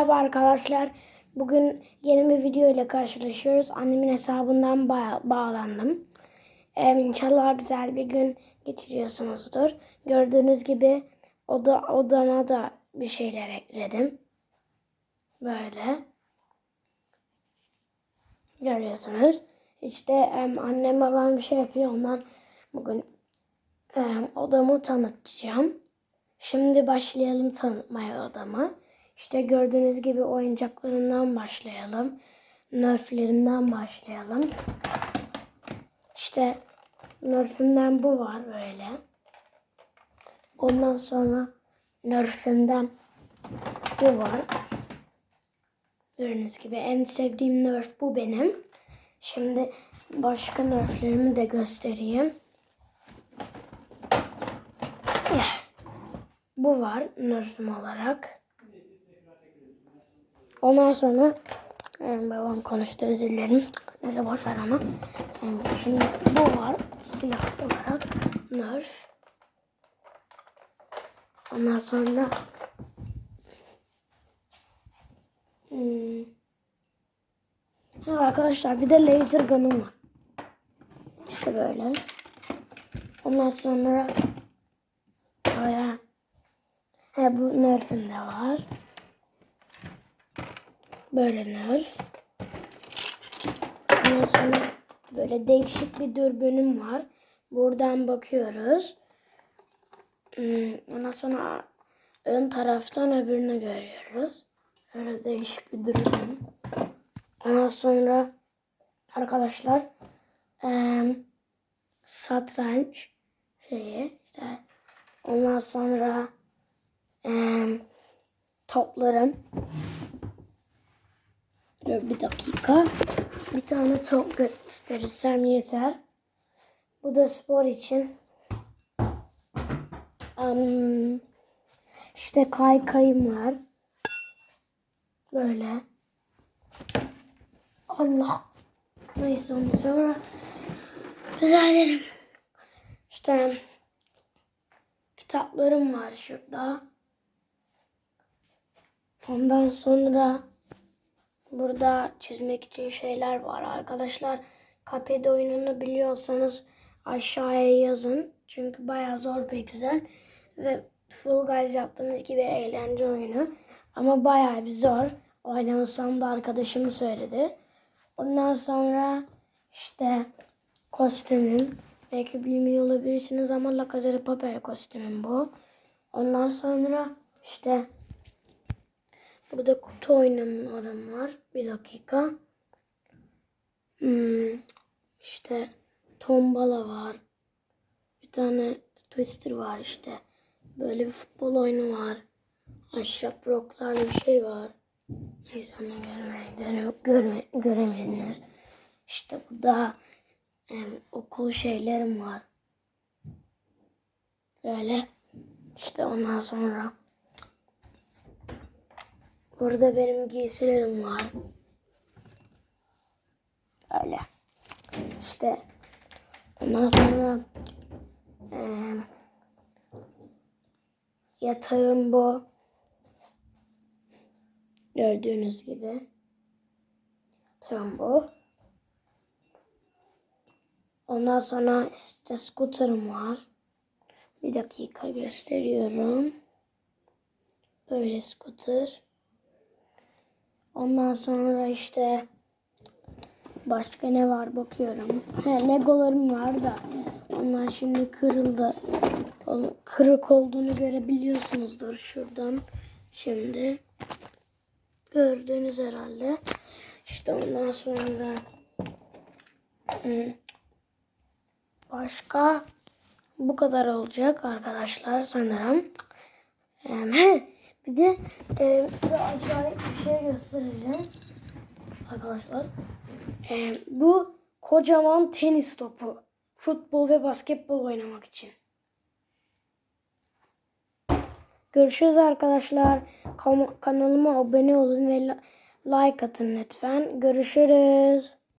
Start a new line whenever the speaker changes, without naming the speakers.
Merhaba arkadaşlar. Bugün yeni bir video ile karşılaşıyoruz. Annemin hesabından ba- bağlandım. Ee, inşallah güzel bir gün geçiriyorsunuzdur. Gördüğünüz gibi oda odama da bir şeyler ekledim. Böyle. Görüyorsunuz. İşte em, annem babam bir şey yapıyor. Ondan bugün em, odamı tanıtacağım. Şimdi başlayalım tanıtmaya odamı. İşte gördüğünüz gibi oyuncaklarından başlayalım. Nerflerinden başlayalım. İşte Nerf'ümden bu var böyle. Ondan sonra Nerf'ümden bu var. Gördüğünüz gibi en sevdiğim Nerf bu benim. Şimdi başka Nerf'lerimi de göstereyim. Yeah. Bu var Nerf'üm olarak. Ondan sonra yani babam konuştu özür dilerim. Neyse boş ver ama. Yani şimdi bu var silah olarak Nerf. Ondan sonra hmm. Ha, arkadaşlar bir de laser gun'um var. İşte böyle. Ondan sonra Baya. He bu Nerf'ün de var. Böyle Nerf. Ondan sonra böyle değişik bir dürbünüm var. Buradan bakıyoruz. Hmm, Ondan sonra ön taraftan öbürünü görüyoruz. Öyle değişik bir dürbün. Ondan sonra arkadaşlar eee satranç şeyi işte Ondan sonra eee toplarım. Dur bir dakika. Bir tane top gösterirsem yeter. Bu da spor için. Am, işte kaykayım var. Böyle. Allah. Neyse onu sonra düzeltelim. İşte kitaplarım var şurada. Ondan sonra burada çizmek için şeyler var arkadaşlar. Kapede oyununu biliyorsanız aşağıya yazın. Çünkü bayağı zor ve güzel. Ve Full Guys yaptığımız gibi eğlence oyunu. Ama bayağı bir zor. Oynamasam da arkadaşım söyledi. Ondan sonra işte kostümüm. Belki bilmiyor olabilirsiniz ama La Casa de Papel kostümüm bu. Ondan sonra işte burada kutu oyunlarım var. Bir dakika. Hmm, işte tombala var. Bir tane twister var işte. Böyle bir futbol oyunu var. Ahşap bloklarla bir şey var. Neyse onu görmeden görme, göremediniz. İşte bu da em, okul şeylerim var. Böyle. İşte ondan sonra burada benim giysilerim var. Öyle. İşte ondan sonra em, yatağım bu. Gördüğünüz gibi. Yatağım bu. Ondan sonra işte scooter'ım var. Bir dakika gösteriyorum. Böyle scooter. Ondan sonra işte başka ne var bakıyorum. He, Legolarım var da onlar şimdi kırıldı. Kırık olduğunu görebiliyorsunuzdur şuradan. Şimdi gördüğünüz herhalde. İşte ondan sonra Başka bu kadar olacak arkadaşlar sanırım. Ee, bir de e, size acayip bir şey göstereceğim arkadaşlar. Ee, bu kocaman tenis topu. Futbol ve basketbol oynamak için. Görüşürüz arkadaşlar. Kanalıma abone olun ve like atın lütfen. Görüşürüz.